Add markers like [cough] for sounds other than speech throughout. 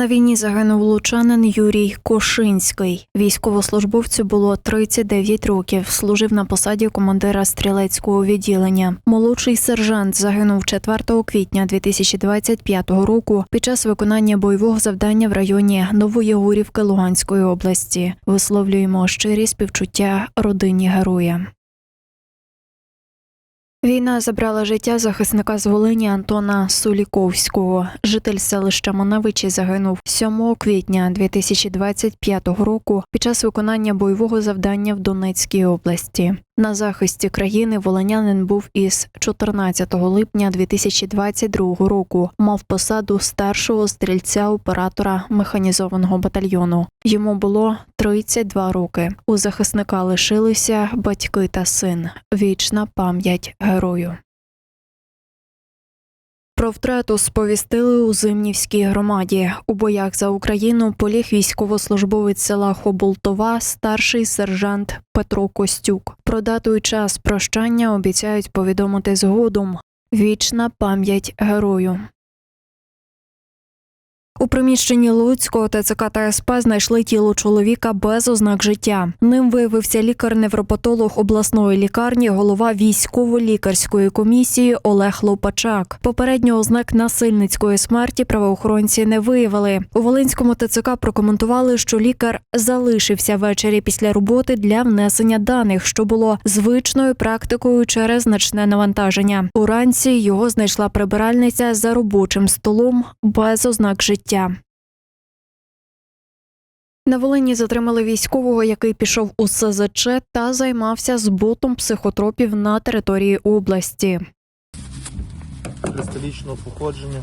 На війні загинув лучанин Юрій Кошинський. Військовослужбовцю було 39 років. Служив на посаді командира стрілецького відділення. Молодший сержант загинув 4 квітня 2025 року під час виконання бойового завдання в районі Нової Гурівки Луганської області. Висловлюємо щирі співчуття родині героя. Війна забрала життя захисника з Волині Антона Суліковського. Житель селища Маневичі загинув 7 квітня 2025 року під час виконання бойового завдання в Донецькій області. На захисті країни волонянин був із 14 липня 2022 року. Мав посаду старшого стрільця оператора механізованого батальйону. Йому було 32 роки. У захисника лишилися батьки та син. Вічна пам'ять герою. Про втрату сповістили у Зимнівській громаді. У боях за Україну поліг військовослужбовець села Хоболтова, старший сержант Петро Костюк. Про дату і час прощання обіцяють повідомити згодом. Вічна пам'ять герою. У приміщенні Луцького ТЦК та СП знайшли тіло чоловіка без ознак життя. Ним виявився лікар-невропатолог обласної лікарні, голова військово-лікарської комісії Олег Лопачак. Попередньо ознак насильницької смерті правоохоронці не виявили. У Волинському ТЦК прокоментували, що лікар залишився ввечері після роботи для внесення даних, що було звичною практикою через значне навантаження. Уранці його знайшла прибиральниця за робочим столом без ознак життя. На Волині затримали військового, який пішов у СЗЧ та займався збутом психотропів на території області. кристалічного походження.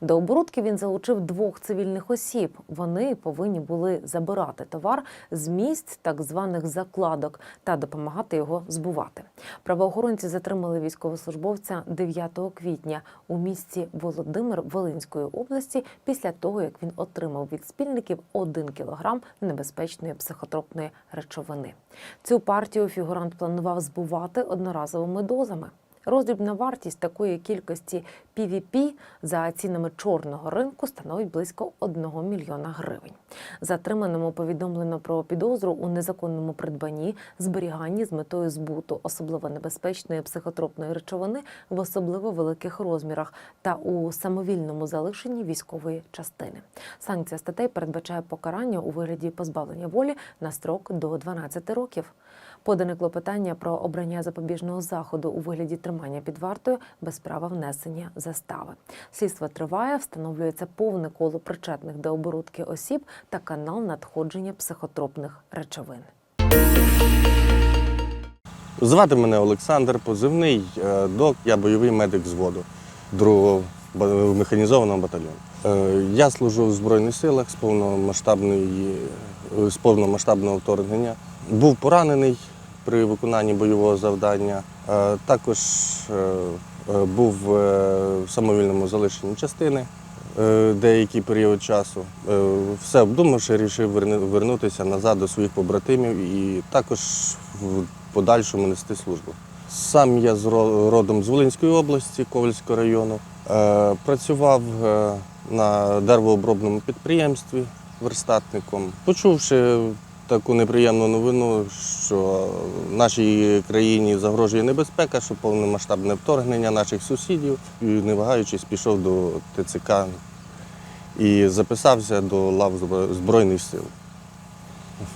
До оборудки він залучив двох цивільних осіб. Вони повинні були забирати товар з місць так званих закладок та допомагати його збувати. Правоохоронці затримали військовослужбовця 9 квітня у місті Володимир Волинської області після того, як він отримав від спільників 1 кілограм небезпечної психотропної речовини. Цю партію фігурант планував збувати одноразовими дозами. Роздрібна вартість такої кількості PVP за цінами чорного ринку становить близько 1 мільйона гривень. Затриманому повідомлено про підозру у незаконному придбанні, зберіганні з метою збуту особливо небезпечної психотропної речовини в особливо великих розмірах та у самовільному залишенні військової частини. Санкція статей передбачає покарання у вигляді позбавлення волі на строк до 12 років. Подане клопотання про обрання запобіжного заходу у вигляді тримання під вартою без права внесення застави. Слідство триває, встановлюється повне коло причетних до оборудки осіб та канал надходження психотропних речовин. Звати мене Олександр, позивний е, док, я бойовий медик другого ба- механізованого батальйону. Е, Я служу в Збройних силах з повномасштабної з повномасштабного вторгнення. Був поранений при виконанні бойового завдання. Е, Також е, е, був в самовільному залишенні частини деякий період часу. Все обдумавши, вирішив вернутися назад до своїх побратимів і також в подальшому нести службу. Сам я з родом з Волинської області, Ковальського району. Працював на деревообробному підприємстві верстатником. Почувши таку неприємну новину, що в нашій країні загрожує небезпека, що повномасштабне вторгнення наших сусідів, і не вагаючись, пішов до ТЦК і записався до лав Збройних сил.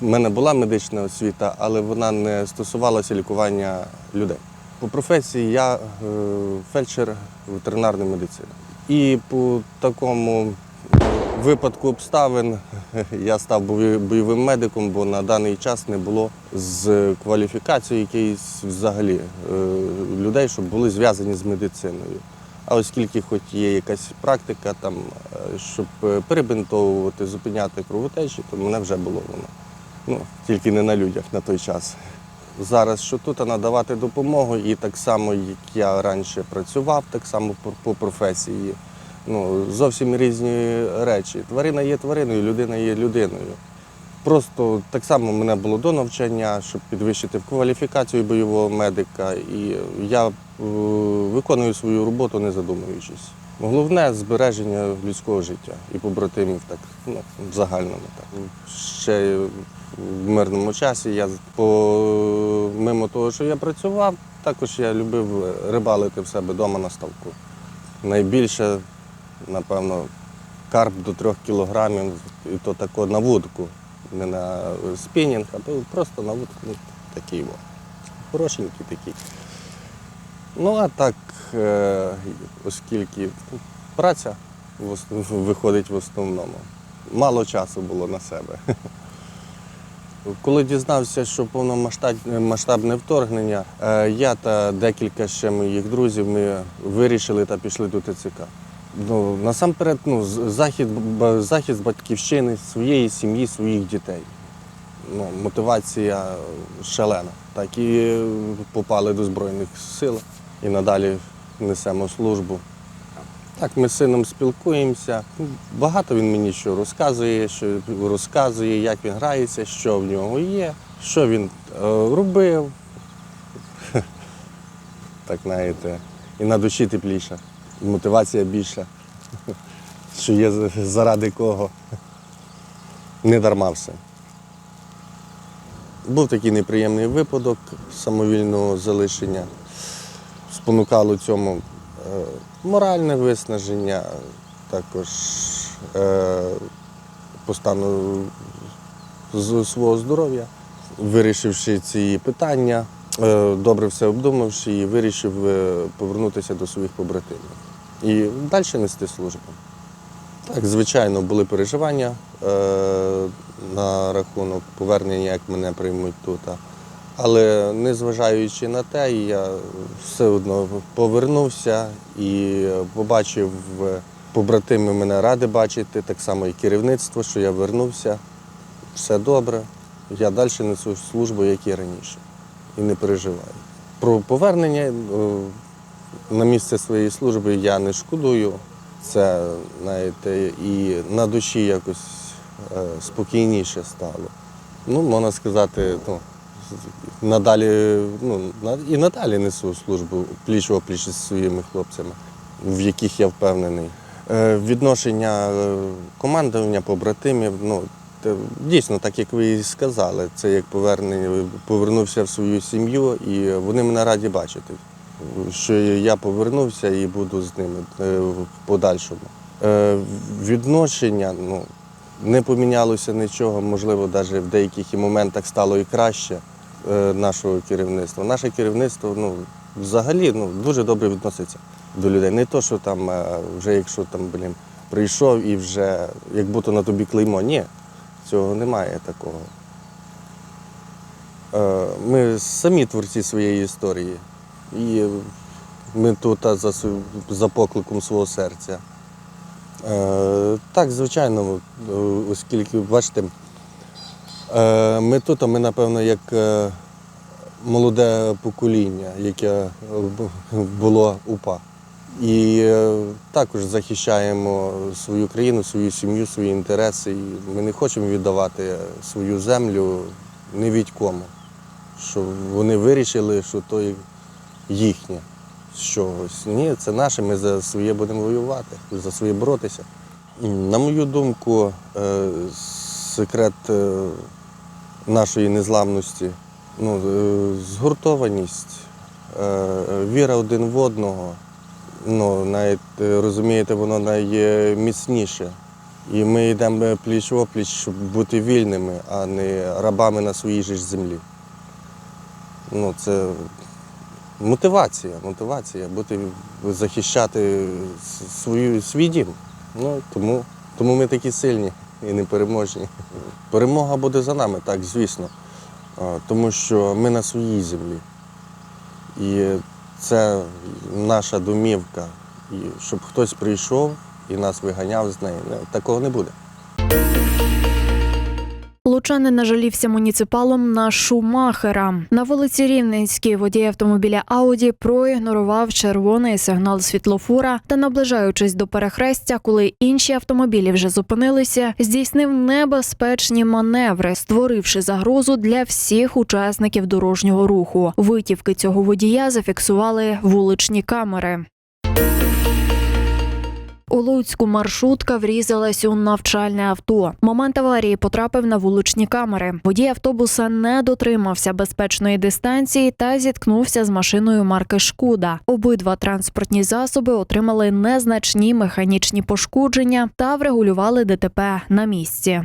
В мене була медична освіта, але вона не стосувалася лікування людей. По професії я е, фельдшер ветеринарної медицини. І по такому випадку обставин [laughs] я став бойовим- медиком, бо на даний час не було з кваліфікацією якоїсь взагалі е, людей, щоб були зв'язані з медициною. А оскільки хоч є якась практика, там, е, щоб е, перебинтовувати, зупиняти кровотечі, то мене вже було воно. Ну, тільки не на людях на той час. Зараз що тут а надавати допомогу, і так само, як я раніше працював, так само по професії. Ну, зовсім різні речі. Тварина є твариною, людина є людиною. Просто так само мене було до навчання, щоб підвищити кваліфікацію бойового медика. І я виконую свою роботу, не задумуючись. Головне збереження людського життя і побратимів, так ну, в загальному. Так. Ще в мирному часі я по, мимо того, що я працював, також я любив рибалити в себе вдома на ставку. Найбільше, напевно, карп до трьох кілограмів, і то тако на вудку, не на спінінг, а то просто на вудку ну, такий. Хорошенький такий. Ну, а так, е, оскільки праця виходить в основному, мало часу було на себе. [laughs] Коли дізнався, що повномасштаб- масштабне вторгнення, е, я та декілька ще моїх друзів ми вирішили та пішли до ТЦК. Ну, насамперед, ну, захід, захист батьківщини, своєї сім'ї, своїх дітей. Ну, мотивація шалена. Так і попали до Збройних сил і надалі несемо службу. Так, ми з сином спілкуємося. Багато він мені що розказує, що розказує, як він грається, що в нього є, що він е, робив. [laughs] Так знаєте, і на душі тепліше, мотивація більша, що є заради кого. Не дарма все. Був такий неприємний випадок самовільного залишення. Спонукало цьому е, моральне виснаження, також е, по стану свого здоров'я. Вирішивши ці питання, е, добре все обдумавши і вирішив повернутися до своїх побратимів і далі нести службу. Так, звичайно, були переживання е, на рахунок повернення, як мене приймуть тут. Але незважаючи на те, я все одно повернувся і побачив побратими мене ради бачити, так само і керівництво, що я вернувся. Все добре. Я далі несу службу, як і раніше. І не переживаю. Про повернення е, на місце своєї служби я не шкодую. Це, знаєте, і на душі якось е, спокійніше стало. Ну, можна сказати, ну, надалі, ну, і надалі несу службу пліч опліч зі своїми хлопцями, в яких я впевнений. Е, Відношення е, командування, побратимів, ну, дійсно, так як ви і сказали, це як повернення, повернувся в свою сім'ю, і вони мене раді бачити, що я повернувся і буду з ними е, в подальшому. Е, Відношення, ну, не помінялося нічого, можливо, навіть в деяких моментах стало і краще е, нашого керівництва. Наше керівництво ну, взагалі ну, дуже добре відноситься до людей. Не то, що там вже якщо там, блін, прийшов і вже як будто на тобі клеймо. Ні, цього немає такого. Ми самі творці своєї історії. І ми тут за, за покликом свого серця. Е, Так, звичайно, е, оскільки, бачите, е, ми тут, а ми, напевно, як е, молоде покоління, яке е, було УПА. І також захищаємо свою країну, свою сім'ю, свої інтереси. І ми не хочемо віддавати свою землю ні від кому. Що вони вирішили, що то їхнє з. Ні, це наше, ми за своє будемо воювати, за своє боротися. На мою думку, е, секрет е, нашої незламності ну, е, згуртованість, віра один в одного. Ну, навіть розумієте, воно найміцніше. І ми йдемо пліч опліч, щоб бути вільними, а не рабами на своїй же ж землі. Ну, це мотивація, мотивація бути захищати свою, свій дім. Ну, тому, тому ми такі сильні і непереможні. Перемога буде за нами, так, звісно. Тому що ми на своїй землі. І це наша домівка. І щоб хтось прийшов і нас виганяв з неї, такого не буде. Лучанин нажалівся муніципалом на Шумахера. На вулиці Рівненській водій автомобіля Ауді проігнорував червоний сигнал світлофора та, наближаючись до перехрестя, коли інші автомобілі вже зупинилися, здійснив небезпечні маневри, створивши загрозу для всіх учасників дорожнього руху. Витівки цього водія зафіксували вуличні камери. У Луцьку маршрутка врізалась у навчальне авто. Момент аварії потрапив на вуличні камери. Водій автобуса не дотримався безпечної дистанції та зіткнувся з машиною марки Шкода. Обидва транспортні засоби отримали незначні механічні пошкодження та врегулювали ДТП на місці.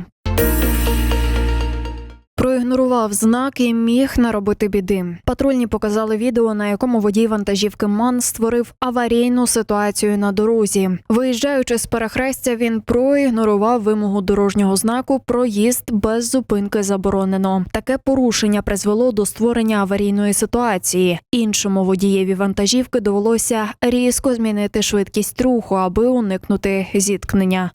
Проігнорував знак і міг наробити біди. Патрульні показали відео, на якому водій вантажівки МАН створив аварійну ситуацію на дорозі. Виїжджаючи з перехрестя, він проігнорував вимогу дорожнього знаку «Проїзд без зупинки заборонено». Таке порушення призвело до створення аварійної ситуації. Іншому водієві вантажівки довелося різко змінити швидкість руху, аби уникнути зіткнення.